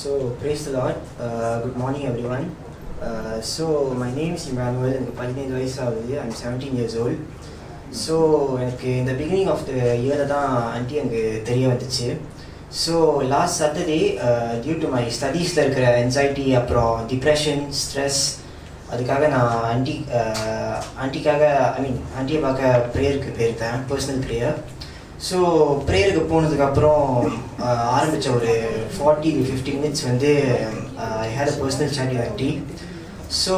So praise the Lord. Uh, good morning, everyone. Uh, so my name is எனக்கு பதினைந்து வயசு ஆகுது. I'm seventeen years old so எனக்கு இந்த பிகினிங் ஆஃப் த இயரில் தான் ஆண்டி எனக்கு தெரிய வந்துச்சு. So last Saturday due to my ஸ்டடீஸில் இருக்கிற என்சைட்டி அப்புறம் டிப்ரெஷன் ஸ்ட்ரெஸ் அதுக்காக நான் ஆண்டி ஆண்டிக்காக ஐ மீன் ஆண்டியை பார்க்க ப்ரேயருக்கு போயிருந்தேன் பர்சனல் ப்ரேயர் ஸோ ப்ரேயருக்கு போனதுக்கப்புறம் ஆரம்பித்த ஒரு ஃபார்ட்டி ஃபிஃப்டி மினிட்ஸ் வந்து I had a personal chat aunty so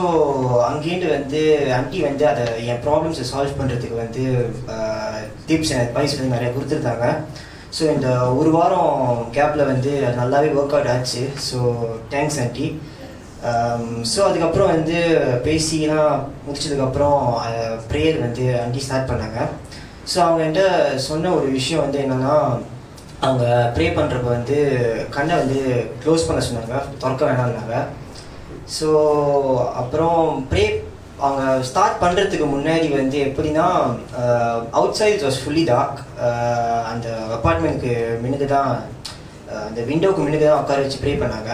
அங்கேருந்து வந்து ஆண்டி வந்து அதை என் ப்ராப்ளம்ஸை சால்வ் பண்ணுறதுக்கு வந்து டிப்ஸ் அண்ட் அட்வைஸ் வந்து நிறைய கொடுத்துருந்தாங்க. ஸோ இந்த ஒரு வாரம் கேப்பில் வந்து நல்லாவே ஒர்க் அவுட் ஆச்சு. ஸோ தேங்க்ஸ் ஆண்டி ஸோ அதுக்கப்புறம் வந்து பேசிலாம் முடிச்சதுக்கப்புறம் ப்ரேயர் வந்து ஆண்டி ஸ்டார்ட் பண்ணாங்க. ஸோ அவங்க என்கிட்ட சொன்ன ஒரு விஷயம் வந்து என்னென்னா அவங்க ப்ரே பண்ணுறப்ப வந்து கண்ணை வந்து க்ளோஸ் பண்ண சொன்னாங்க. திறக்க வேணாம்னாங்க. ஸோ அப்புறம் ப்ரே அவங்க ஸ்டார்ட் பண்ணுறதுக்கு முன்னாடி வந்து எப்படின்னா outside was fully dark அந்த அப்பார்ட்மெண்ட்டுக்கு மின்னுக்கு தான் அந்த விண்டோவுக்கு மின்னுக்கு தான் உட்கார வச்சு ப்ரே பண்ணாங்க.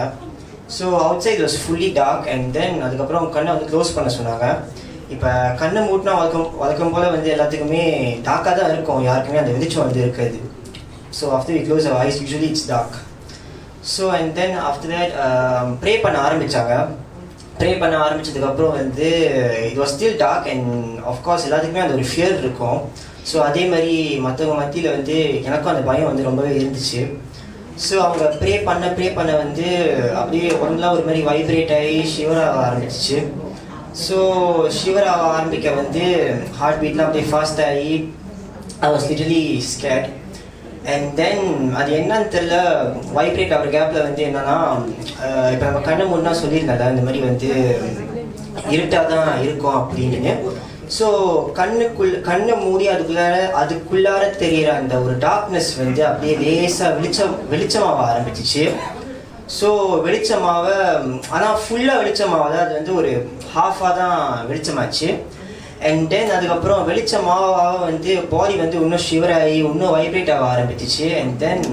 So outside was fully dark and then அதுக்கப்புறம் கண்ணை வந்து க்ளோஸ் பண்ண சொன்னாங்க. இப்போ கண்ணை மூட்டினா வழக்கம் வழக்கம் போல் வந்து எல்லாத்துக்குமே டாக்காக தான் இருக்கும். யாருக்குமே அந்த வெளிச்சம் வந்து இருக்காது. So after we close eyes usually it's dark so and then after that pray பண்ண ஆரம்பித்தாங்க ப்ரே பண்ண ஆரம்பித்ததுக்கப்புறம் வந்து it was still dark and of course எல்லாத்துக்குமே அந்த ஒரு ஃபியர் இருக்கும். ஸோ அதே மாதிரி மற்றவங்க மத்தியில் வந்து எனக்கும் அந்த பயம் வந்து ரொம்பவே இருந்துச்சு. ஸோ அவங்க ப்ரே பண்ண ப்ரே பண்ண வந்து அப்படியே ஒன்றெலாம் ஒரு மாதிரி வைப்ரேட் ஆகி ஷிவராக ஆரம்பிச்சிச்சு. ஸோ ஷிவர் ஆக ஆரம்பிக்க வந்து ஹார்ட் பீட்லாம் அப்படியே ஃபாஸ்ட் ஆகி I was literally scared and then அது என்னன்னு தெரில வைப்ரேட் ஆகிற கேப்பில் வந்து என்னன்னா இப்போ நம்ம கண்ணை முன்னா சொல்லியிருந்தல இந்த மாதிரி வந்து இருட்டாக தான் இருக்கும் அப்படின்னு ஸோ கண்ணுக்குள் கண்ணை மூடி அதுக்குள்ளார அதுக்குள்ளார தெரிகிற அந்த ஒரு டார்க்னஸ் வந்து அப்படியே லேசாக வெளிச்சம் வெளிச்சமாக ஆரம்பிச்சிச்சு. ஸோ வெளிச்சமாக ஆனால் ஃபுல்லாக வெளிச்சமாவது அது வந்து ஒரு ஹாஃபாக தான் வெளிச்சமாச்சு. அண்ட் தென் அதுக்கப்புறம் வெளிச்சமாக வந்து பாடி வந்து இன்னும் ஷிவர் ஆகி இன்னும் வைப்ரேட் ஆக ஆரம்பிச்சிச்சு. And then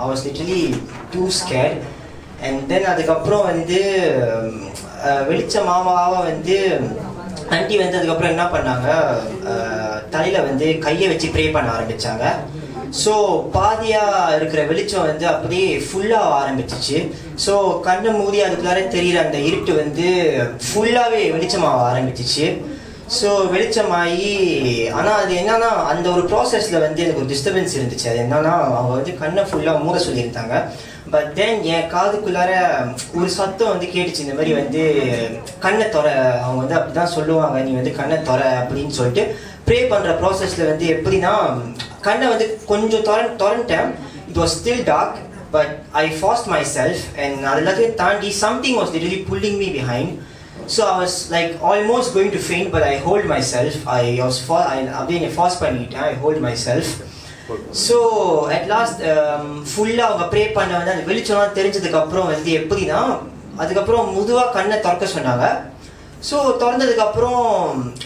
I was literally too scare and then அதுக்கப்புறம் வந்து uh, வெளிச்சமாவாக வந்து ஆண்டி வந்து அதுக்கப்புறம் என்ன பண்ணாங்க? Uh, தலையில் வந்து கையை வச்சு ப்ரே பண்ண ஆரம்பித்தாங்க ஸோ பாதியாக இருக்கிற வெளிச்சம் வந்து அப்படியே ஃபுல்லாக ஆரம்பிச்சிச்சு. ஸோ கண்ணை மூடி அதுக்குள்ளார தெரிகிற அந்த இருட்டு வந்து ஃபுல்லாகவே வெளிச்சமாக ஆரம்பிச்சிச்சு. ஸோ வெளிச்சமாகி ஆனால் அது என்னன்னா அந்த ஒரு ப்ராசஸில் வந்து எனக்கு ஒரு டிஸ்டர்பன்ஸ் இருந்துச்சு. அது என்னன்னா அவங்க வந்து கண்ணை ஃபுல்லாக மூட சொல்லியிருந்தாங்க. பட் தென் என் காதுக்குள்ளார ஒரு சத்தம் வந்து கேட்டுச்சு. இந்த மாதிரி வந்து கண்ணை தொற அவங்க வந்து அப்படி தான் சொல்லுவாங்க. நீ வந்து கண்ணை தொற அப்படின்னு சொல்லிட்டு ப்ரே பண்ணுற ப்ராசஸில் வந்து எப்படின்னா கண்ணை வந்து கொஞ்சம் தொர திறந்துட்டேன். It was still dark but I fast my self and அது எல்லாத்தையும் தாண்டி something was literally pulling me behind so I was like almost going to faint but I hold my self I was ஃபா I அப்படியே என்னை fast பண்ணிட்டேன் I hold my self so at last ஃபுல்லாக அவங்க pray பண்ண வந்து அந்த வெளிச்சம்லாம் தெரிஞ்சதுக்கப்புறம் வந்து எப்படின்னா அதுக்கப்புறம் முதுவாக கண்ணை திறக்க சொன்னாங்க. ஸோ திறந்ததுக்கப்புறம்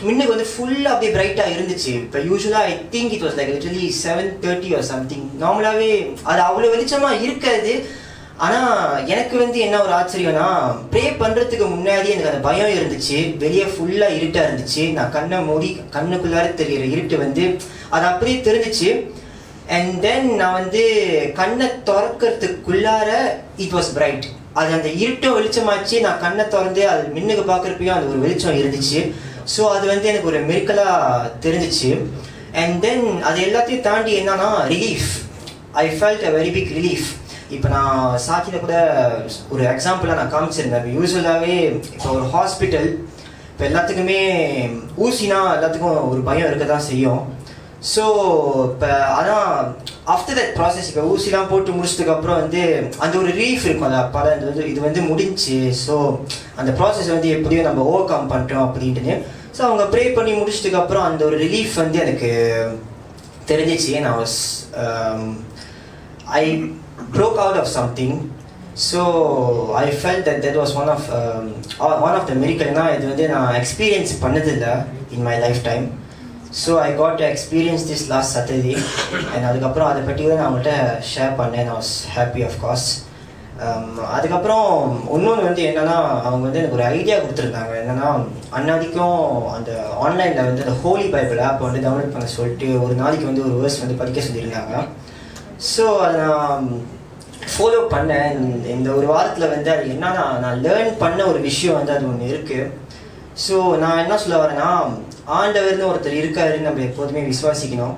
மின்னுக்கு வந்து ஃபுல்லாக அப்படியே பிரைட்டாக இருந்துச்சு. இப்போ யூஸ்வலாக I think it was like actually seven thirty or something நார்மலாகவே அது அவ்வளோ வெளிச்சமாக இருக்காது. ஆனால் எனக்கு வந்து என்ன ஒரு ஆச்சரியம்னா ப்ரே பண்ணுறதுக்கு முன்னாடி எனக்கு அந்த பயம் இருந்துச்சு. வெளியே ஃபுல்லாக இருட்டாக இருந்துச்சு. நான் கண்ணை மூடி கண்ணுக்குள்ளார தெரிகிற இருட்டு வந்து அது அப்படியே தெரிஞ்சிச்சு. அண்ட் தென் நான் வந்து கண்ணை திறக்கிறதுக்குள்ளார இட் வாஸ் பிரைட் அது அந்த இருட்டும் வெளிச்சமாச்சு நான் கண்ணை திறந்து அது மின்னுக்கு பார்க்குறப்பையும் அது ஒரு வெளிச்சம் இருந்துச்சு. ஸோ அது வந்து எனக்கு ஒரு மிருக்கலாக தெரிஞ்சிச்சு. அண்ட் தென் அது எல்லாத்தையும் தாண்டி என்னன்னா relief I felt a very big relief இப்போ நான் சாட்சியில் கூட ஒரு எக்ஸாம்பிளாக நான் காமிச்சிருந்தேன். இப்போ யூஸ்வலாகவே இப்போ ஒரு ஹாஸ்பிட்டல் இப்போ எல்லாத்துக்குமே ஊசினா எல்லாத்துக்கும் ஒரு பயம் இருக்க தான் செய்யும். ஸோ இப்போ அதான் ஆஃப்டர் தட் ப்ராசஸ் இப்போ ஊசிலாம் போட்டு முடிச்சதுக்கப்புறம் வந்து அந்த ஒரு ரீஃப் இருக்கும் அது அப்போ இது வந்து இது வந்து முடிஞ்சு. ஸோ அந்த ப்ராசஸ் வந்து எப்படியும் நம்ம ஓவர் கம் பண்ணிட்டோம் அப்படின்ட்டு ஸோ அவங்க ப்ரே பண்ணி முடிச்சதுக்கப்புறம் அந்த ஒரு ரிலீஃப் வந்து எனக்கு தெரிஞ்சிச்சு. நான் was I broke out of something so I fell that that was one of one of the மெரிக்கல்னால் இது வந்து நான் எக்ஸ்பீரியன்ஸ் பண்ணதில்லை in my life time so I got to experience this last Saturday and அதுக்கப்புறம் அதை பற்றி தான் நான் அவங்கள்ட்ட ஷேர் பண்ணேன். ஐ வாஸ் ஹாப்பி ஆஃப்கோர்ஸ் அதுக்கப்புறம் இன்னொன்று வந்து என்னென்னா அவங்க வந்து எனக்கு ஒரு ஐடியா கொடுத்துருந்தாங்க. என்னென்னா அன்னாதிக்கும் அந்த ஆன்லைனில் வந்து அந்த ஹோலி பைபிள் ஆப் வந்து டவுன்லோட் பண்ண சொல்லிட்டு ஒரு நாளைக்கு வந்து ஒரு வேர்ஸ் வந்து படிக்க சொல்லியிருந்தாங்க. ஸோ அதை நான் ஃபாலோ பண்ணேன். இந்த- இந்த ஒரு வாரத்தில் வந்து அது என்னன்னா நான் லேர்ன் பண்ண ஒரு விஷயம் வந்து அது ஒன்று இருக்குது ஸோ நான் என்ன சொல்ல வரேன்னா ஆண்டவர்னு ஒருத்தர் இருக்காருன்னு நம்ம எப்போதுமே விசுவாசிக்கணும்.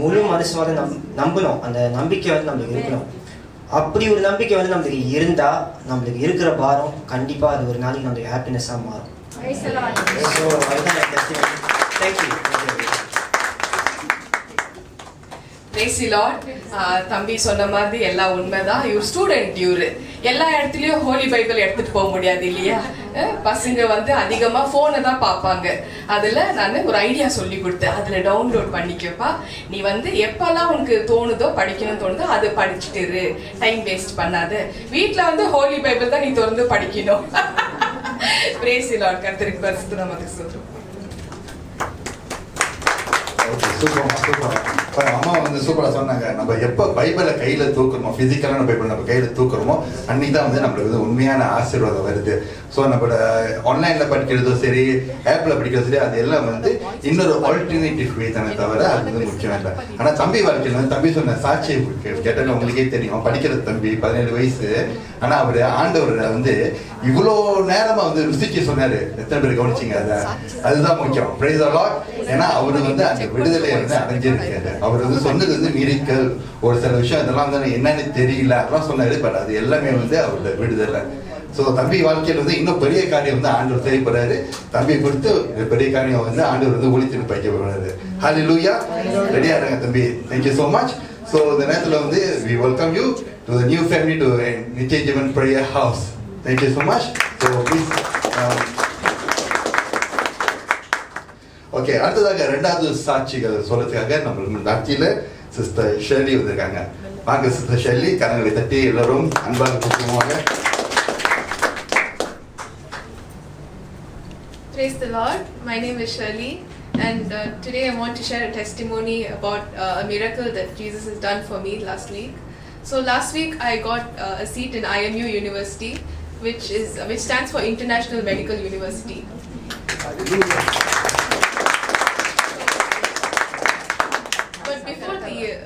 முழு மனசோட நம் நம்பணும். அந்த நம்பிக்கை வந்து நம்மளுக்கு இருக்கணும். அப்படி ஒரு நம்பிக்கை வந்து நம்மளுக்கு இருந்தால் நம்மளுக்கு இருக்கிற பாரம் கண்டிப்பாக அது ஒரு நாளைக்கு நம்மளுக்கு ஹாப்பினஸ்ஸாக மாறும். ஸோ அதுதான் லார்ட் தம்பி சொன்ன மாதிரி எல்லாம் உண்மைதான். இவர் ஸ்டூடெண்ட் இவரு. எல்லா இடத்துலயும் ஹோலி பைபிள் எடுத்துட்டு போக முடியாது இல்லையா? பசங்க வந்து அதிகமா போனை தான் பார்ப்பாங்க. அதுல நான் ஒரு ஐடியா சொல்லி கொடுத்தேன். அதுல டவுன்லோட் பண்ணிக்கப்பா. நீ வந்து எப்பெல்லாம் உனக்கு தோணுதோ படிக்கணும்னு தோணுதோ அதை படிச்சுட்டு இரு. டைம் வேஸ்ட் பண்ணாத. வீட்டில் வந்து ஹோலி பைபிள் தான் நீ திறந்து படிக்கணும். பிரேசிலாட் லார்ட் கருத்திற்கு பரிசுத்து நமக்கு சொல்றோம் சூப்பர் சூப்பர் இப்போ அம்மா வந்து சூப்பராக சொன்னாங்க. நம்ம எப்போ பைபிளை கையில் தூக்குறோமோ ஃபிசிக்கலான பைபிள் நம்ம கையில் தூக்குறோமோ அன்னைக்கு தான் வந்து நம்மளுக்கு வந்து உண்மையான ஆசீர்வாதம் வருது. ஸோ நம்மளோட ஆன்லைனில் படிக்கிறதோ சரி ஆப்பில் படிக்கிறதோ சரி அது எல்லாம் வந்து இன்னொரு ஆல்டர்னேட்டிவ் வே தானே தவிர அது வந்து முக்கியம் இல்லை. ஆனால் தம்பி வாழ்க்கையில் வந்து தம்பி சொன்ன சாட்சியை கேட்டால் உங்களுக்கே தெரியும். படிக்கிற தம்பி பதினேழு வயசு. ஆனால் அவர் ஆண்டவர் வந்து இவ்வளோ நேரமாக வந்து ருசிக்க சொன்னார். எத்தனை பேர் கவனிச்சிங்க அதை? அதுதான் முக்கியம். பிரைஸ் ஏன்னா அவர் வந்து அந்த விடுதலை வந்து அடைஞ்சிருக்காரு அவர் வந்து சொன்னது வந்து மீறிக்கல் ஒரு சில விஷயம் இதெல்லாம் வந்து என்னன்னு தெரியல. அதெல்லாம் சொன்னாரு பட் அது எல்லாமே வந்து அவரோட விடுதலை. ஸோ தம்பி வாழ்க்கையில் வந்து இன்னும் பெரிய காரியம் வந்து ஆண்டவர் செய்யப்படுறாரு தம்பியை கொடுத்து பெரிய காரியம் வந்து ஆண்டவர் வந்து ஒளித்திட்டு பைக்க போறாரு ஹாலி லூயா ரெடியா இருங்க தம்பி. தேங்க்யூ ஸோ மச் ஸோ இந்த நேரத்தில் வந்து we welcome you to the new family to Nithya Jeevan prayer house thank you so much so please okay அடுத்ததாக ரெண்டாவது சாட்சிகள் சொல்றதுக்காக நம்ம மத்தியில சிஸ்டர் ஷெல்லி வந்திருக்காங்க வாங்க சிஸ்டர் ஷெல்லி கரங்களை தட்டி எல்லாரும் அன்பாக கூப்பிடுவாங்க Praise the Lord. My name is Shirley, and uh, today I want to share a testimony about uh, a miracle that Jesus has done for me last week. So last week I got uh, a seat in IMU University, which is which stands for International Medical University. But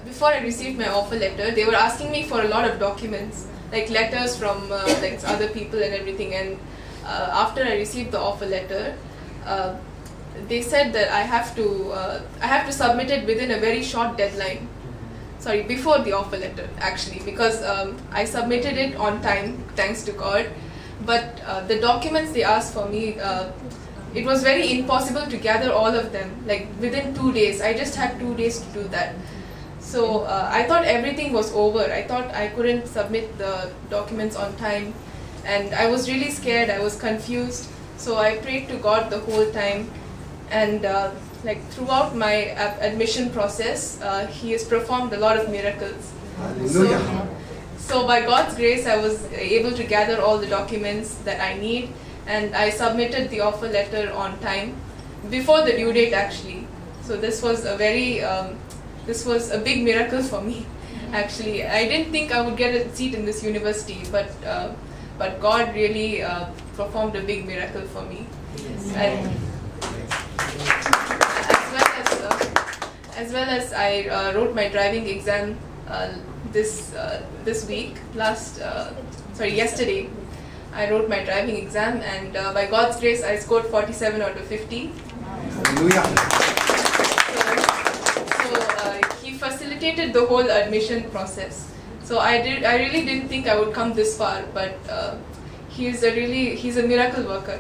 Before I received my offer letter, they were asking me for a lot of documents, like letters from uh, like other people and everything. And uh, after I received the offer letter, uh, they said that I have to uh, I have to submit it within a very short deadline. Sorry, before the offer letter actually, because um, I submitted it on time, thanks to God. But uh, the documents they asked for me. Uh, it was very impossible to gather all of them like within two days i just had two days to do that so uh, i thought everything was over. I thought i couldn't submit the documents on time. And i was really scared. I was confused. So i prayed to god the whole time. And uh, like throughout my ad- admission process uh, he has performed a lot of miracles. So, so by God's grace, I was able to gather all the documents that I need, and I submitted the offer letter on time, before the due date actually. So this was a very, um, this was a big miracle for me. Actually, I didn't think I would get a seat in this university, but uh, but God really uh, performed a big miracle for me. And as well as uh, as well as I uh, wrote my driving exam uh, this uh, this week last uh, sorry yesterday I wrote my driving exam and uh, by God's grace I scored 47 out of 50 so uh, he facilitated the whole admission process so I did I really didn't think I would come this far but uh, he's a really he's a miracle worker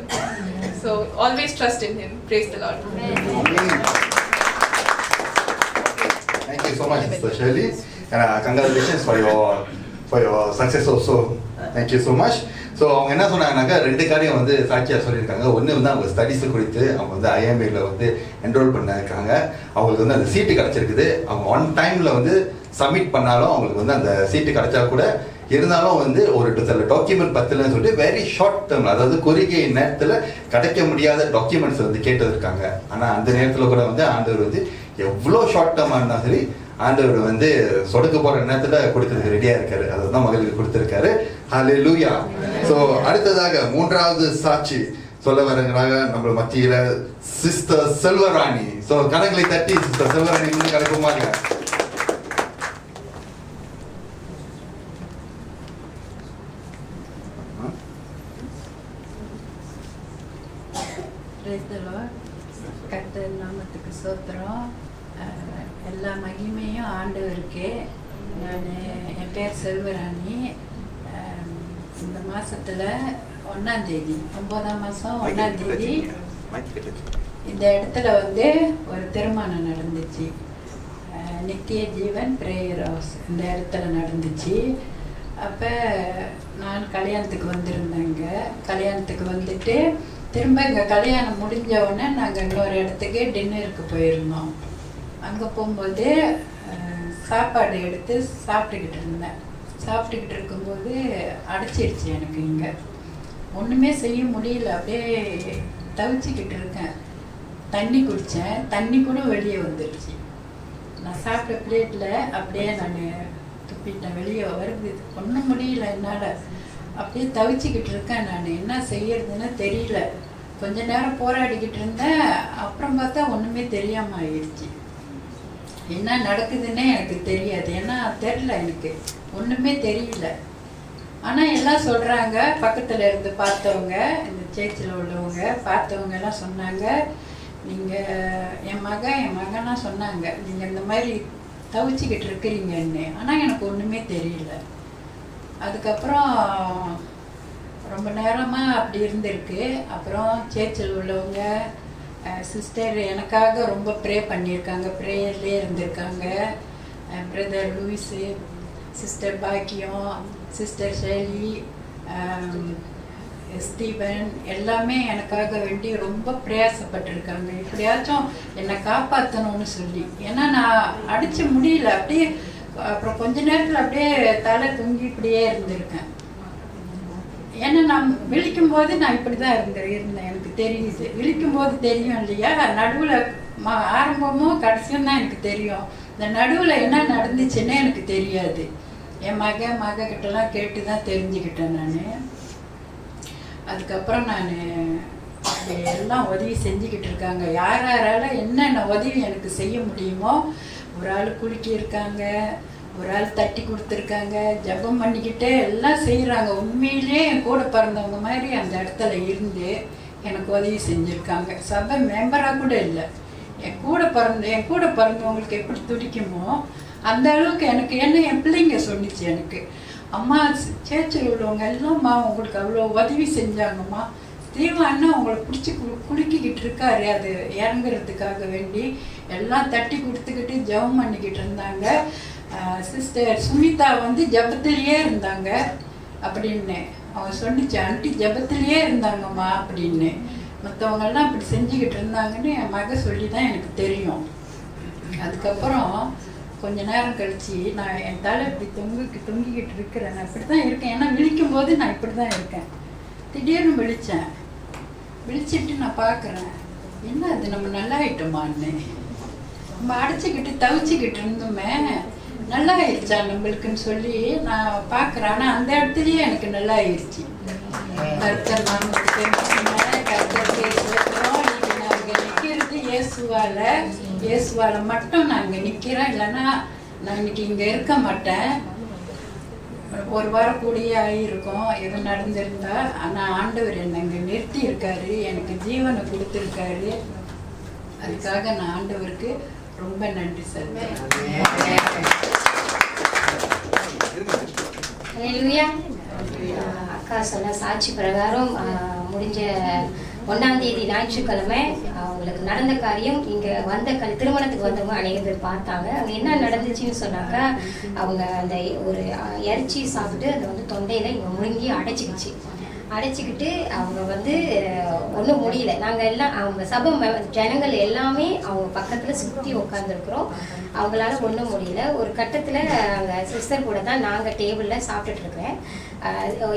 so always trust in him praise the Lord Thank you so much, Mr. Shirley. And uh, congratulations for your for your success also. Thank you so much. So அவங்க என்ன சொன்னாங்கன்னாக்கா ரெண்டு காரியம் வந்து சாட்சியாக சொல்லியிருக்காங்க. ஒன்று வந்து அவங்க ஸ்டடீஸ் குறித்து அவங்க வந்து ஐஎம்ஏல வந்து என்ரோல் பண்ணிருக்காங்க. அவங்களுக்கு வந்து அந்த சீட்டு கிடச்சிருக்குது. அவங்க ஒன் டைமில் வந்து சப்மிட் பண்ணாலும் அவங்களுக்கு வந்து அந்த சீட்டு கிடைச்சா கூட இருந்தாலும் வந்து ஒரு சில டாக்குமெண்ட் பத்தலன்னு சொல்லிட்டு வெரி ஷார்ட் டேர்ம் அதாவது குறுகிய நேரத்தில் கிடைக்க முடியாத டாக்குமெண்ட்ஸ் வந்து கேட்டது இருக்காங்க ஆனால் அந்த நேரத்தில் கூட வந்து ஆண்டவர் வந்து எவ்வளோ ஷார்ட் டேர்மாக இருந்தாலும் சரி ஆண்டவர் வந்து சொடுக்க போகிற நேரத்தில் கொடுக்கறதுக்கு ரெடியாக இருக்காரு. அதுதான் மகளுக்கு கொடுத்துருக்காரு. ஹலெலுயா சோ அடுத்ததாக மூன்றாவது சாட்சி சொல்ல வரங்கிறாங்க நம்ம மத்தியில சிஸ்டர் செல்வராணி சோ கரங்களை தட்டி சிஸ்டர் செல்வராணி முன்னு கலக்குமாங்க கர்த்தர் நாமத்துக்கு சோத்திரம் அஹ், எல்லா மகிமையும் ஆண்டவருக்கே. நான் என் பேர் செல்வராணி இந்த மாசத்துல ஒன்னாம் தேதி ஒன்பதாம் மாசம் ஒன்னாம் தேதி இந்த இடத்துல வந்து ஒரு திருமணம் நடந்துச்சு. நித்திய ஜீவன் பிரேயர் ஹவுஸ் இந்த இடத்துல நடந்துச்சு. அப்போ நான் கல்யாணத்துக்கு வந்திருந்தேங்க. கல்யாணத்துக்கு வந்துட்டு திரும்ப இங்கே கல்யாணம் முடிஞ்ச உடனே நாங்கள் இன்னொரு இடத்துக்கு டின்னருக்கு போயிருந்தோம். அங்கே போகும்போது சாப்பாடு எடுத்து சாப்பிட்டுக்கிட்டு இருந்தேன். சாப்பிட்டுக்கிட்டு இருக்கும்போது அடைச்சிருச்சு எனக்கு இங்கே. ஒன்றுமே செய்ய முடியல அப்படியே தவிச்சிக்கிட்டு இருக்கேன். தண்ணி குடித்தேன் தண்ணி கூட வெளியே வந்துடுச்சு நான் சாப்பிட்ட பிளேட்டில் அப்படியே நான் துப்பிட்டேன். வெளியே வருது. ஒன்றும் முடியல என்னால். அப்படியே தவிச்சிக்கிட்டு இருக்கேன் நான். என்ன செய்யறதுன்னு தெரியல. கொஞ்ச நேரம் போராடிக்கிட்டு இருந்தேன். அப்புறம் பார்த்தா ஒன்றுமே தெரியாமல் ஆயிடுச்சு. என்ன நடக்குதுன்னே எனக்கு தெரியாது. ஏன்னா தெரில எனக்கு. ஒன்றுமே தெரியல. ஆனால் எல்லாம் சொல்கிறாங்க பக்கத்தில் இருந்து பார்த்தவங்க இந்த சேர்ச்சில் உள்ளவங்க பார்த்தவங்க எல்லாம் சொன்னாங்க. நீங்கள் என் மகன் என் மகனாக சொன்னாங்க. நீங்கள் இந்த மாதிரி தவிச்சிக்கிட்டு இருக்கிறீங்கன்னு. ஆனால் எனக்கு ஒன்றுமே தெரியல. அதுக்கப்புறம் ரொம்ப நேரமாக அப்படி இருந்திருக்கு. அப்புறம் சேர்ச்சில் உள்ளவங்க சிஸ்டர் எனக்காக ரொம்ப ப்ரே பண்ணியிருக்காங்க. ப்ரேயர்லேயே இருந்திருக்காங்க. பிரதர் லூயிஸு சிஸ்டர் பாக்கியம் சிஸ்டர் ஷைலி ஸ்டீவன் எல்லாமே எனக்காக வேண்டி ரொம்ப பிரயாசப்பட்டிருக்காங்க. எப்படியாச்சும் என்னை காப்பாற்றணும்னு சொல்லி. ஏன்னா நான் அடித்து முடியல. அப்படியே அப்புறம் கொஞ்ச நேரத்தில் அப்படியே தலை தொங்கி இப்படியே இருந்திருக்கேன். ஏன்னா நான் விழிக்கும் போது நான் இப்படி தான் இருந்தேன் இருந்தேன். தெரியுது. விழிக்கும் போது தெரியும் இல்லையா? நடுவில் ஆரம்பமும் கடைசியும் தான் எனக்கு தெரியும். இந்த நடுவில் என்ன நடந்துச்சுன்னே எனக்கு தெரியாது. என் மக மக கிட்டலாம் கேட்டு தான் தெரிஞ்சுக்கிட்டேன் நான். அதுக்கப்புறம் நான் எல்லாம் உதவி செஞ்சுக்கிட்டு இருக்காங்க. யார் யாரால என்னென்ன உதவி எனக்கு செய்ய முடியுமோ ஒரு ஆள் குலுக்கியிருக்காங்க ஒரு ஆள் தட்டி கொடுத்துருக்காங்க ஜெபம் பண்ணிக்கிட்டே எல்லாம் செய்கிறாங்க உண்மையிலே என் கூட பிறந்தவங்க மாதிரி அந்த இடத்துல இருந்து எனக்கு உதவி செஞ்சுருக்காங்க. சபை மெம்பராக கூட இல்லை. என் கூட பிறந்த என் கூட பிறந்தவங்களுக்கு எப்படி துடிக்குமோ அந்த அளவுக்கு எனக்கு என்ன என் பிள்ளைங்க சொன்னிச்சு எனக்கு. அம்மா சேர்ச்சில் உள்ளவங்க எல்லாம்மா உங்களுக்கு அவ்வளோ உதவி செஞ்சாங்கம்மா. தீவா அண்ணா உங்களை பிடிச்சி கு குலுக்கிக்கிட்டு இருக்காரு. அது இறங்குறதுக்காக வேண்டி எல்லாம் தட்டி கொடுத்துக்கிட்டு ஜெபம் பண்ணிக்கிட்டு இருந்தாங்க. சிஸ்டர் சுமிதா வந்து ஜபத்திலேயே இருந்தாங்க. அப்படின்னு. அவன் சொன்னிச்சு ஆண்டி ஜெபத்திலேயே இருந்தாங்கம்மா அப்படின்னு. மற்றவங்கெல்லாம் இப்படி செஞ்சுக்கிட்டு இருந்தாங்கன்னு என் மக சொல்லி தான் எனக்கு தெரியும். அதுக்கப்புறம் கொஞ்ச நேரம் கழித்து நான் என் தலை இப்படி தொங்கி தொங்கிக்கிட்டு இருக்கிறேன். நான் இப்படி தான் இருக்கேன். ஏன்னா விழிக்கும் போது நான் இப்படி தான் இருக்கேன். திடீர்னு விழிச்சேன். விழிச்சிட்டு நான் பார்க்குறேன் என்ன அது? நம்ம நல்லா ஆயிட்டோமான்னு நம்ம அடைச்சிக்கிட்டு தவிச்சிக்கிட்டு இருந்தோமே. நல்லா ஆயிடுச்சா நம்மளுக்குன்னு சொல்லி நான் பார்க்குறேன். ஆனால் அந்த இடத்துலயே எனக்கு நல்லா ஆயிடுச்சு கர்த்தர் நாமத்துக்கு கர்த்தருக்கு இன்னைக்கு இயேசுவால. இயேசுவால மட்டும் நாங்கள் நிற்கிறோம் இல்லைன்னா நான் இன்னைக்கு இங்கே இருக்க மாட்டேன். ஒரு வாரம் கூடியே ஆகியிருக்கோம் எது நடந்திருந்தா ஆனால் ஆண்டவர் என்னை இங்கே நிறுத்தி இருக்காரு எனக்கு ஜீவனை கொடுத்துருக்காரு. அதுக்காக நான் ஆண்டவருக்கு ரொம்ப நன்றி சொல்றேன் அக்கா சொன்ன சாட்சி பிரகாரம் முடிஞ்ச ஒன்றாம் தேதி ஞாயிற்றுக்கிழமை அவங்களுக்கு நடந்த காரியம் இங்கே வந்த கல் திருமணத்துக்கு வந்தவங்க அநேக பேர் பார்த்தாங்க. அங்கே என்ன நடந்துச்சுன்னு சொன்னாக்கா அவங்க அந்த ஒரு இறைச்சி சாப்பிட்டு அதை வந்து தொண்டையில் இங்கே முழுங்கி அடைச்சிக்கிச்சு அடைச்சிக்கிட்டு அவங்க வந்து ஒன்றும் முடியல. நாங்கள் எல்லாம் அவங்க சபை ஜனங்கள் எல்லாமே அவங்க பக்கத்தில் சுற்றி உட்காந்துருக்குறோம் அவங்களால ஒன்றும் முடியல. ஒரு கட்டத்தில் அங்கே சிஸ்டர் கூட தான் நாங்கள் டேபிளில் சாப்பிட்டுட்ருக்கேன்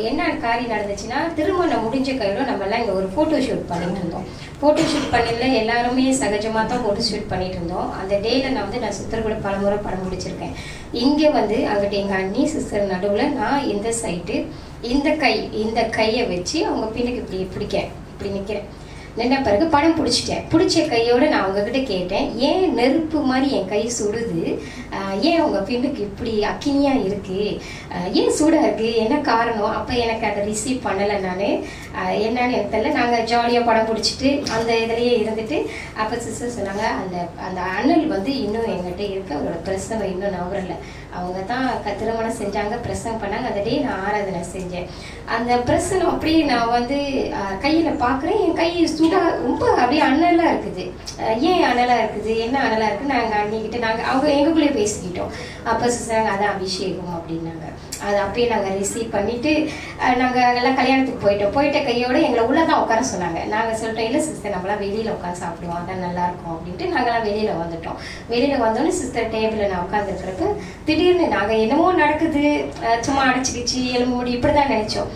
என்ன காரியம் நடந்துச்சுன்னா திருமணம் முடிஞ்ச கையிலும் நம்மலாம் இங்கே ஒரு ஃபோட்டோ ஷூட் பண்ணிட்டு இருந்தோம். ஃபோட்டோ ஷூட் பண்ணல எல்லாருமே சகஜமாக தான் ஃபோட்டோ ஷூட் பண்ணிட்டு இருந்தோம். அந்த டேயில் நான் வந்து நான் சிஸ்டர் கூட பலமுறை படம் முடிச்சிருக்கேன் இங்கே வந்து அங்கிட்ட எங்கள் அண்ணி சிஸ்டர் நடுவில் நான் இந்த சைட்டு இந்த கை இந்த கையை வச்சு அவங்க பின்னுக்கு இப்படி பிடிக்க இப்படி நிற்கிறேன் நின்ன பிறகு படம் பிடிச்சிட்டேன். பிடிச்ச கையோடு நான் அவங்கக்கிட்ட கேட்டேன். ஏன் நெருப்பு மாதிரி என் கை சுடுது? ஏன் உங்கள் பின்னுக்கு இப்படி அக்கினியாக இருக்குது ஏன் சூடாக இருக்குது என்ன காரணம்? அப்போ எனக்கு அதை ரிசீவ் பண்ணலை நான். என்னன்னு எனக்கு தெரியல. நாங்கள் ஜாலியாக படம் பிடிச்சிட்டு அந்த இதுலேயே இருந்துட்டு அப்போ சிஸ்டர் சொன்னாங்க அந்த அந்த அண்ணல் வந்து இன்னும் எங்கிட்ட இருக்கு. அவரோட பிரசவம் இன்னும் நவரல அவங்க தான் திருமணம் செஞ்சாங்க பிரசவம் பண்ணாங்க. அந்த டே நான் ஆராதனை செஞ்சேன். அந்த பிரசனம் அப்படியே நான் வந்து கையில் பார்க்குறேன் என் கை சுடா ரொம்ப அப்படியே அனலாக இருக்குது. ஏன் அனலாக இருக்குது? என்ன அனலாக இருக்குது நாங்கள் அண்ணிக்கிட்ட நாங்கள் அவங்க எங்களுக்குள்ளே பேசிக்கிட்டோம். அப்போ சொன்னாங்க அதான் அபிஷேகம் அப்படின்னாங்க. அதை அப்படியே நாங்கள் ரிசீவ் பண்ணிவிட்டு நாங்கள் எல்லாம் கல்யாணத்துக்கு போயிட்டோம். போயிட்ட கையோடு எங்களை உள்ளே தான் உட்கார சொன்னாங்க. நாங்கள் சொல்லிட்டோம் இல்லை சிஸ்டர் நம்மளாம் வெளியில் உட்காந்து சாப்பிடுவோம். அதான் நல்லாயிருக்கும் அப்படின்ட்டு நாங்களாம் வெளியில் வந்துட்டோம். வெளியில் வந்தோடனே சிஸ்டர் டேபிளில் நான் உட்காந்துருக்கிறப்ப திடீர்னு நாங்கள் என்னமோ நடக்குது. சும்மா அடைச்சிக்கிச்சு எலும்பு முடி இப்படி தான் நினச்சோம்.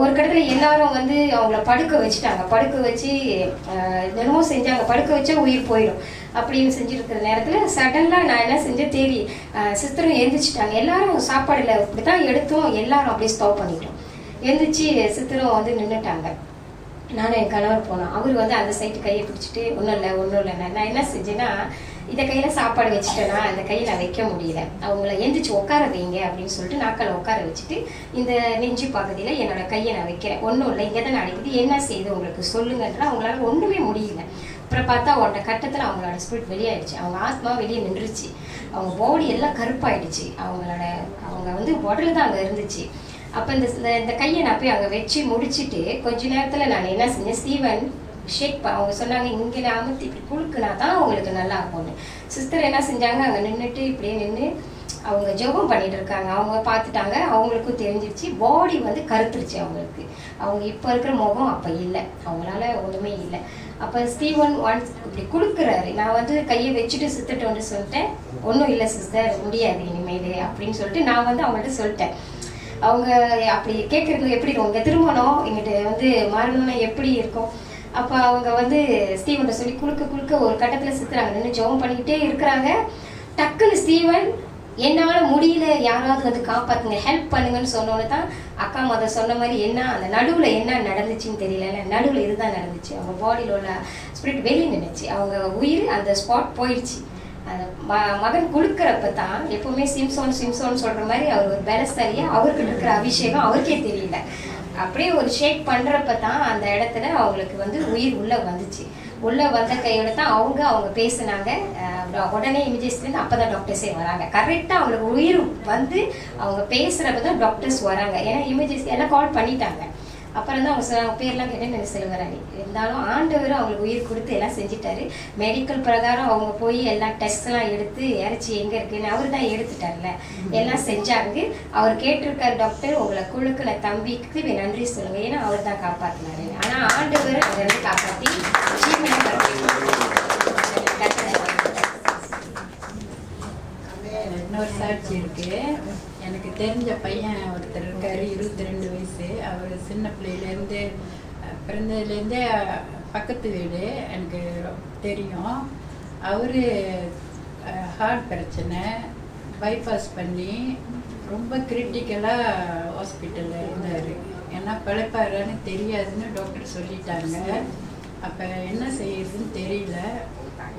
ஒரு கடத்துல எல்லாரும் வந்து அவங்கள படுக்க வச்சுட்டாங்க. படுக்க வச்சு தினமும் செஞ்சாங்க. படுக்க வச்சா உயிர் போயிடும். அப்படின்னு செஞ்சுருக்கிற நேரத்தில் சடனாக நான் என்ன செஞ்சேன்? தேடி சிஸ்டரும் எழுந்திரிச்சிட்டாங்க எல்லாரும் சாப்பாடில் இப்படி தான் எடுத்தோம். எல்லாரும் அப்படியே ஸ்டாப் பண்ணிட்டோம். எழுந்திரிச்சு சித்திரம் வந்து நின்றுட்டாங்க நானும் என் கணவர் போனோம். அவர் வந்து அந்த சைட்டு கையை பிடிச்சிட்டு ஒன்றும் இல்லை ஒன்றும் இல்லை நான் என்ன செஞ்சேன்னா இந்த கையில் சாப்பாடு வச்சுட்டேன்னா அந்த கையை நான் வைக்க முடியல. அவங்கள எந்திரிச்சு உட்கார வைங்க அப்படின்னு சொல்லிட்டு நாக்களை உட்கார வச்சுட்டு இந்த நெஞ்சு பகுதியில் என்னோட கையை நான் வைக்கிறேன். ஒன்றும் இல்லை இங்கே தான் அடிக்குது. என்ன செய்யுது உங்களுக்கு சொல்லுங்கன்ற அவங்களால ஒன்றுமே முடியல. அப்புறம் பார்த்தா உன்ட கட்டத்தில் அவங்களோட ஸ்பிரிட் வெளியாயிடுச்சு. அவங்க ஆத்மா வெளியே நின்றுச்சு. அவங்க பாடி எல்லாம் கருப்பாயிடுச்சு. அவங்களோட அவங்க வந்து உடல் தான் அங்கே இருந்துச்சு. அப்போ இந்த இந்த- கையை நான் போய் அங்கே வச்சு முடிச்சிட்டு கொஞ்ச நேரத்தில் நான் என்ன செஞ்சேன்? ஸ்டீவன் ஷேக் அவங்க சொன்னாங்க இங்கே நான் இப்படி குழுக்குனா தான் அவங்களுக்கு நல்லா இருக்கும்னு சிஸ்டர் என்ன செஞ்சாங்க அங்கே நின்றுட்டு இப்படியே நின்று அவங்க ஜெபம் பண்ணிட்டு இருக்காங்க. அவங்க பார்த்துட்டாங்க அவங்களுக்கும் தெரிஞ்சிருச்சு பாடி வந்து கருத்துருச்சு அவங்களுக்கு. அவங்க இப்போ இருக்கிற முகம் அப்போ இல்லை. அவங்களால ஒன்றுமே இல்லை. அப்போ ஸ்டீவன் ஒன்ஸ் இப்படி கொடுக்குறாரு நான் வந்து கையை வச்சுட்டு சிஸ்டர்கிட்ட வந்து சொல்லிட்டேன் ஒன்றும் இல்லை சிஸ்டர் முடியாது இனிமேல் அப்படின்னு சொல்லிட்டு நான் வந்து அவங்கள்ட்ட சொல்லிட்டேன். அவங்க அப்படி கேட்குறது எப்படி இருக்கும் உங்கள் திருமணம் எங்கிட்ட வந்து மாறணும்னா எப்படி இருக்கும்? அப்போ அவங்க வந்து ஸ்டீவன்ட்ட சொல்லி குலுக்க குலுக்க ஒரு கட்டத்தில் சித்துறாங்க. நின்று ஜெபம் பண்ணிக்கிட்டே இருக்கிறாங்க. டக்குன்னு ஸ்டீவன் என்னால் முடியல. யாராவது வந்து காப்பாத்துங்க. ஹெல்ப் பண்ணுங்கன்னு சொன்னோன்னு தான் அக்கா மத சொன்ன மாதிரி என்ன அந்த நடுவில் என்ன நடந்துச்சுன்னு தெரியல நடுவில் இதுதான் நடந்துச்சு. அவங்க பாடியில் உள்ள ஸ்பிரிட் வெளியே நின்றுச்சு அவங்க உயிர் அந்த ஸ்பாட் போயிடுச்சு. அந்த ம- மகன் கொடுக்குறப்ப தான் எப்போவுமே சிம்சோன் சிம்சோன் சொல்கிற மாதிரி அவர் ஒரு பலசாலியா அவருக்கு இருக்கிற அபிஷேகம் அவருக்கே தெரியல. அப்படியே ஒரு ஷேக் பண்றப்ப தான் அந்த இடத்துல அவங்களுக்கு வந்து உயிர் உள்ள வந்துச்சு. உள்ள வந்த கையோட தான் அவங்க அவங்க பேசினாங்க. உடனே இமேஜஸ்லேருந்து அப்போ தான் டாக்டர்ஸே வராங்க. கரெக்டாக அவங்களுக்கு உயிர் வந்து அவங்க பேசுகிறப்ப தான் டாக்டர்ஸ் வராங்க. ஏன்னா இமேஜஸ் எல்லாம் கால் பண்ணிட்டாங்க. அப்புறம் தான் அவங்க சொன்னாங்க பேர்லாம் கேட்டேன் செல்வராணி இருந்தாலும் ஆண்டவர் அவங்களுக்கு உயிர் கொடுத்து எல்லாம் செஞ்சுட்டாரு. மெடிக்கல் பிரகாரம் அவங்க போய் எல்லாம் டெஸ்ட் எல்லாம் எடுத்து இறச்சி எங்க இருக்குன்னு அவர் தான் எடுத்துட்டார்ல. எல்லாம் செஞ்சாங்க. அவர் கேட்டிருக்காரு டாக்டர் உங்களை குழுக்கின தம்பிக்கு வே- நன்றி சொல்லுங்க. ஏன்னா அவர் தான் காப்பாத்தினாரு. ஆனா ஆண்டவர் அங்க இருந்து காப்பாத்தி ஜீவனை கட்டளை இன்னொரு சாட்சி இருக்கு. எனக்கு தெரிஞ்ச பையன் ஒருத்தர் இருக்காரு இருபத்தி ரெண்டு வயசு. அவர் சின்ன பிள்ளையிலேருந்து பிறந்ததுலேருந்தே பக்கத்து வீடு எனக்கு தெரியும். அவர் ஹார்ட் பிரச்சனை பைபாஸ் பண்ணி ரொம்ப கிரிட்டிக்கலாக ஹாஸ்பிட்டலில் இருந்தார். ஏன்னா பிழைப்பாருன்னு தெரியாதுன்னு டாக்டர் சொல்லிட்டாங்க. அப்போ என்ன செய்யறதுன்னு தெரியல.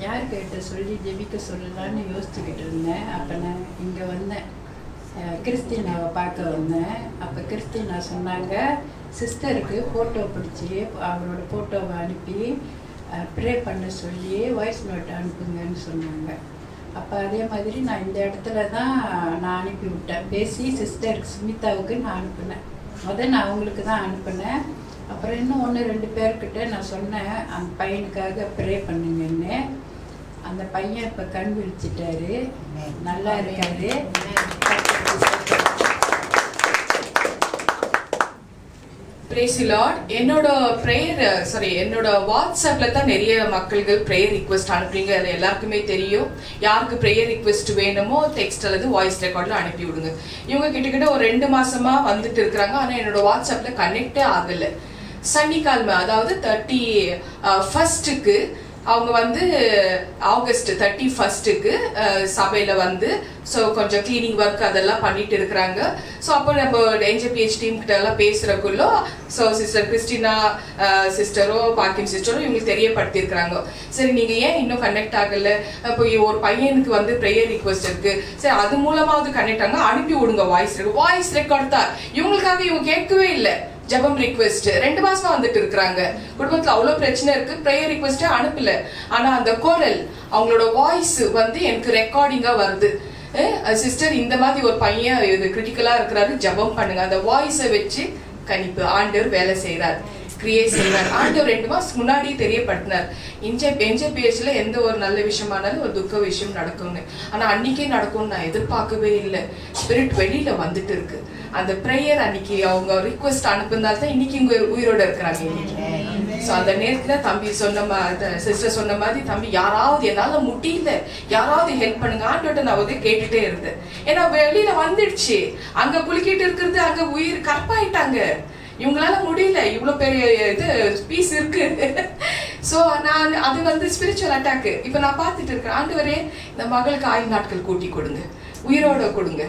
யார்கிட்ட சொல்லி ஜெபிக்க சொல்லலான்னு யோசிச்சுக்கிட்டு இருந்தேன். அப்போ நான் இங்கே வந்தேன். கிறிஸ்டினாவை பார்க்க வந்தேன். அப்போ கிறிஸ்டினா சொன்னாங்க சிஸ்டருக்கு ஃபோட்டோ பிடிச்சி அவரோட ஃபோட்டோவை அனுப்பி ப்ரே பண்ண சொல்லி வாய்ஸ் நோட் அனுப்புங்கன்னு சொன்னாங்க. அப்போ அதே மாதிரி நான் இந்த இடத்துல தான் நான் அனுப்பி விட்டேன். பேசி சிஸ்டருக்கு சுமிதாவுக்கு நான் அனுப்புனேன். முதல் நான் அவங்களுக்கு தான் அனுப்புனேன். அப்புறம் இன்னும் ஒன்று ரெண்டு பேர்கிட்ட நான் சொன்னேன் அந்த பையனுக்காக ப்ரே பண்ணுங்கன்னு. அந்த பையன் இப்போ கண் விழிச்சிட்டாரு. நல்லா இருக்காரு. பிரேசி என்னோட ப்ரேயர் சாரி என்னோட வாட்ஸ்அப்ல தான் நிறைய மக்கள்கள் ப்ரேயர் ரிக்வெஸ்ட் அனுப்புறீங்க. அது எல்லாருக்குமே தெரியும். யாருக்கு ப்ரேயர் ரிக்வெஸ்ட் வேணுமோ டெக்ஸ்ட் அல்லது வாய்ஸ் ரெக்கார்டில் அனுப்பி விடுங்க. இவங்க கிட்ட ஒரு ரெண்டு மாசமா வந்துட்டு இருக்கிறாங்க. ஆனா என்னோட வாட்ஸ்அப்ல கனெக்டே ஆகல. சனிக்கிழமை அதாவது தேர்ட்டி ஃபர்ஸ்ட்டுக்கு uh, அவங்க வந்து ஆகஸ்ட் தேர்ட்டி ஃபர்ஸ்ட்டுக்கு சபையில் வந்து ஸோ கொஞ்சம் க்ளீனிங் ஒர்க் அதெல்லாம் பண்ணிட்டு இருக்கிறாங்க. ஸோ அப்போ நம்ம என்ஜிபிஹெச் டீம் கிட்ட எல்லாம் பேசுறதுக்குள்ள ஸோ சிஸ்டர் கிறிஸ்டினா சிஸ்டரோ பாக்கிம் சிஸ்டரோ இவங்களுக்கு தெரியப்படுத்தியிருக்கிறாங்க. சரி நீங்கள் ஏன் இன்னும் கனெக்ட் ஆகலை? இப்போ ஒரு பையனுக்கு வந்து ப்ரேயர் ரிக்வெஸ்ட் இருக்கு. சரி அது மூலமாவது கனெக்ட் ஆகும் அனுப்பி விடுங்க வாய்ஸ் வாய்ஸ் ரெக்கார்ட் தான். இவங்களுக்காக இவங்க கேட்கவே இல்லை. ஜெபம் ரிக்வெஸ்ட் ரெண்டு மாசமா வந்துட்டு இருக்கிறாங்க. குடும்பத்துல அவ்வளவு பிரச்சனை இருக்கு. ப்ரேயர் ரிக்வெஸ்டே அனுப்பல. ஆனா அந்த குரல் அவங்களோட வாய்ஸ் வந்து எனக்கு ரெக்கார்டிங்கா வருது. சிஸ்டர் இந்த மாதிரி ஒரு பையன் இது கிரிட்டிக்கலா இருக்கிறாரு. ஜெபம் பண்ணுங்க. அந்த வாய்ஸை வச்சு கணிப்பு. ஆண்டவர் வேலை செய்கிறார் கிரியேட் செய்வார் ஆண்டவர் ரெண்டு மாசம் முன்னாடியே தெரியப்படுத்தினார். இன்ஜே என்ஜேபிஎஸ்ல எந்த ஒரு நல்ல விஷயமானாலும் ஒரு துக்க விஷயம் நடக்கும்னு. ஆனா அன்னைக்கே நடக்கும்னு நான் எதிர்பார்க்கவே இல்லை. ஸ்பிரிட் வெளியில வந்துட்டு இருக்கு. அந்த ப்ரேயர் அன்னைக்கு அவங்க ரிக்வெஸ்ட் அனுப்புனால தான் இன்னைக்கு இங்க உயிரோட இருக்கிறாங்க இன்னைக்கு ஸோ அந்த நேரத்துல தம்பி சொன்ன மாதிரி சிஸ்டர் சொன்ன மாதிரி தம்பி யாராவது என்னால முடியல. யாராவது ஹெல்ப் பண்ணுங்க. ஆண்டோட்ட நான் வந்து கேட்டுட்டே இருந்தேன். ஏன்னா வெளியில வந்துடுச்சு. அங்க குளிக்கிட்டு இருக்கிறது அங்க உயிர் கற்பாயிட்டாங்க இவங்களால முடியல. இவ்வளவு பெரிய இது பீஸ் இருக்கு. சோ நான் அது வந்து ஸ்பிரிச்சுவல் அட்டாக் இப்ப நான் பார்த்துட்டு இருக்கிறேன். ஆண்டு வரே இந்த மகளுக்கு ஆயுள் நாட்கள் கூட்டி கொடுங்க. உயிரோட கொடுங்க.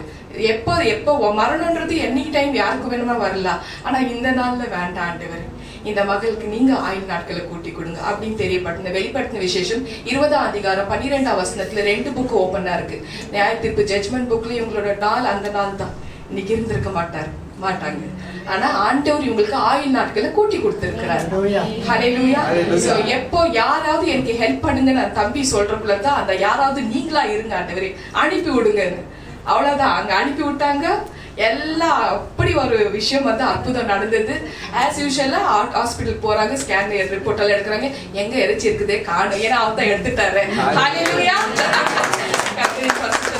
எப்போ எப்போ மரணன்றது என்னைக்கு டைம் யாருக்கு வேணுமா வரலாம் ஆனா இந்த நாள்ல வேண்டாம் ஆண்டவர். இந்த மகளுக்கு நீங்க ஆயுள் நாட்களை கூட்டி கொடுங்க அப்படின்னு தெரியப்பட்ட வெளிப்படுத்தின விசேஷம் இருபதாம் அதிகாரம் பன்னிரெண்டாம் வசனத்துல ரெண்டு புக் ஓப்பனா இருக்கு. நியாய தீர்ப்பு ஜட்மெண்ட் புக்ல இவங்களோட நாள் அந்த நாள் தான் இன்னைக்கு இருந்திருக்க மாட்டார். மாட்டாங்க. ஆனா ஆண்டவர் இவங்களுக்கு ஆயுள் நாட்களை கூட்டி கொடுத்திருக்கிறார். ஹalleluya சோ எப்போ யாராவது எனக்கு ஹெல்ப் பண்ணுங்க நான் தம்பி சொல்றதுக்குள்ள தான் அந்த யாராவது நீங்களா இருங்க ஆண்டவரே. அனுப்பி விடுங்க அவ்வளவுதான். அங்க அனுப்பி விட்டாங்க. எல்லாம் அப்படி ஒரு விஷயம் வந்து அற்புதம் நடந்தது. ஆஸ் யூஷுவலா ஹாஸ்பிட்டல் போறாங்க ஸ்கேன் ரிப்போர்ட் எல்லாம் எடுக்கிறாங்க. எங்க இறைச்சி இருக்குதே காணும். ஏன்னா அவன் தான் எடுத்துட்டாரு. ஹalleluya கர்த்தரின் பரிசுத்த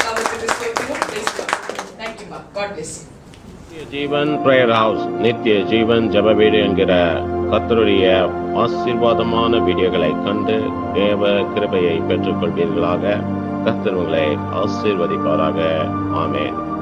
ஜீவன் பிரேயர் ஹவுஸ் நித்திய ஜீவன் ஜப வீடு என்கிற கர்த்தருடைய ஆசீர்வாதமான வீடியோகளை கண்டு தேவ கிருபையை பெற்றுக்கொள்வீர்களாக. கர்த்தர் உங்களை ஆசீர்வதிப்பாராக. ஆமேன்.